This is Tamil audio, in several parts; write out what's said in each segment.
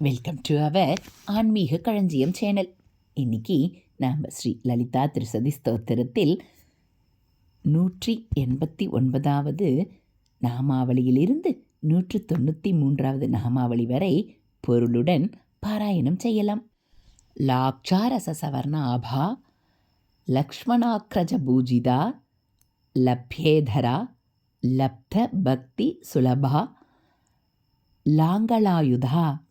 வெல்கம் டு அவர் ஆன்மீக களஞ்சியம் சேனல் இன்னைக்கு நாம் ஸ்ரீ லலிதா திருசதி ஸ்தோத்திரத்தில் நூற்றி எண்பத்தி ஒன்பதாவது நாமாவளியிலிருந்து நூற்று தொண்ணூற்றி மூன்றாவது நாமாவளி வரை பொருளுடன் பாராயணம் செய்யலாம். லாக்ஷாரச சவர்ணாபா லக்ஷ்மணாக்ரஜ பூஜிதா லப்யேதரா லப்த பக்தி சுலபா லாங்கலாயுதா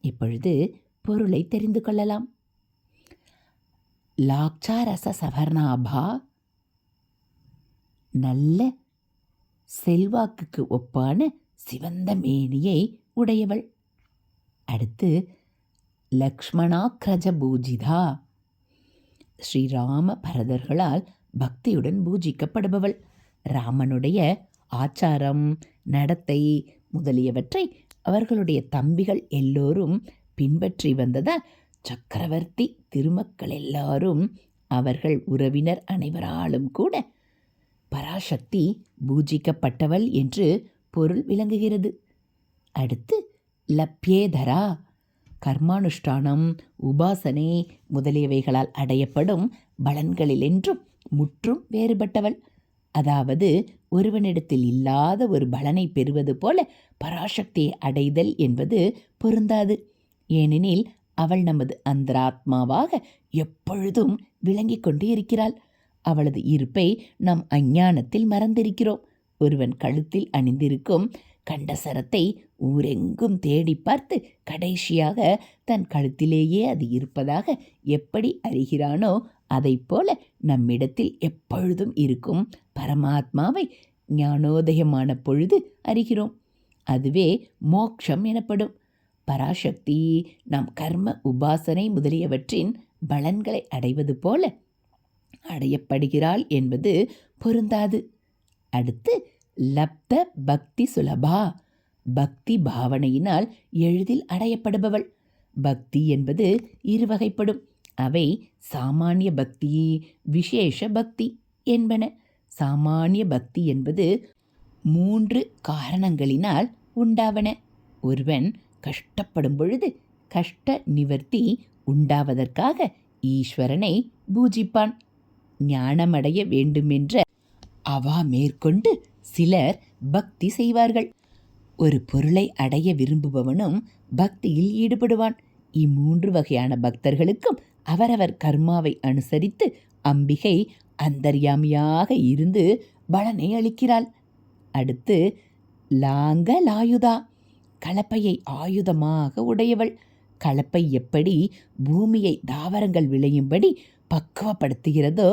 இப்பொழுது பொருளை தெரிந்து கொள்ளலாம். லாக்சாரச சவர்ணாபா நல்ல செல்வாக்குக்கு ஒப்பான சிவந்த மேனியை உடையவள். அடுத்து லக்ஷ்மணாக்ரஜ பூஜிதா. ஸ்ரீராம பரதர்களால் பக்தியுடன் பூஜிக்கப்படுபவள். ராமனுடைய ஆச்சாரம் நடத்தை முதலியவற்றை அவர்களுடைய தம்பிகள் எல்லோரும் பின்பற்றி வந்ததால் சக்கரவர்த்தி திருமக்கள் எல்லாரும் அவர்கள் உறவினர் அனைவராலும் கூட பராசக்தி பூஜிக்கப்பட்டவள் என்று பொருள் விளங்குகிறது. அடுத்து லப்யேதரா கர்மானுஷ்டானம் உபாசனை முதலியவைகளால் அடையப்படும் பலன்களிலென்றும் முற்றும் வேறுபட்டவள். அதாவது ஒருவனிடத்தில் இல்லாத ஒரு பலனை பெறுவது போல பராசக்தியை அடைதல் என்பது பொருந்தாது. ஏனெனில் அவள் நமது அந்தராத்மாவாக எப்பொழுதும் விளங்கிக் கொண்டு இருக்கிறாள். அவளது இருப்பை நாம் அஞ்ஞானத்தில் மறந்திருக்கிறோம். ஒருவன் கழுத்தில் அணிந்திருக்கும் கண்டசரத்தை ஊரெங்கும் தேடி பார்த்து கடைசியாக தன் கழுத்திலேயே அது இருப்பதாக எப்படி அறிகிறானோ போல நம்மிடத்தில் எப்பொழுதும் இருக்கும் பரமாத்மாவை ஞானோதயமான பொழுது அறிகிறோம். அதுவே மோக்ஷம் எனப்படும். பராசக்தி நம் கர்ம உபாசனை முதலியவற்றின் பலன்களை அடைவது போல அடையப்படுகிறாள் என்பது பொருந்தாது. அடுத்து லப்த பக்தி சுலபா. பக்தி பாவனையினால் எளிதில் அடையப்படுபவள். பக்தி என்பது இருவகைப்படும். அவை சாமானிய பக்தி விசேஷ பக்தி என்பன. சாமானிய பக்தி என்பது மூன்று காரணங்களினால் உண்டாவன. ஒருவன் கஷ்டப்படும் பொழுது கஷ்ட நிவர்த்தி உண்டாவதற்காக ஈஸ்வரனை பூஜிப்பான். ஞானமடைய வேண்டுமென்ற அவா மேற்கொண்டு சிலர் பக்தி செய்வார்கள். ஒரு பொருளை அடைய விரும்புபவனும் பக்தியில் ஈடுபடுவான். இம்மூன்று வகையான பக்தர்களுக்கும் அவரவர் கர்மாவை அனுசரித்து அம்பிகை அந்தர்யாமியாக இருந்து பலனை அளிக்கிறாள். அடுத்து லாங்க லாயுதா கலப்பையை ஆயுதமாக உடையவள். கலப்பை எப்படி பூமியை தாவரங்கள் விளையும்படி பக்குவப்படுத்துகிறதோ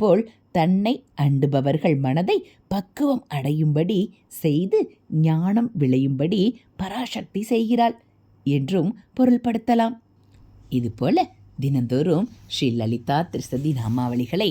போல் தன்னை அண்டுபவர்கள் மனதை பக்குவம் அடையும்படி செய்து ஞானம் விளையும்படி பராசக்தி செய்கிறாள் என்றும் பொருள்படுத்தலாம். இதுபோல தினந்தோறும் ஸ்ரீ லலிதா திருசதி நாமாவளிகளை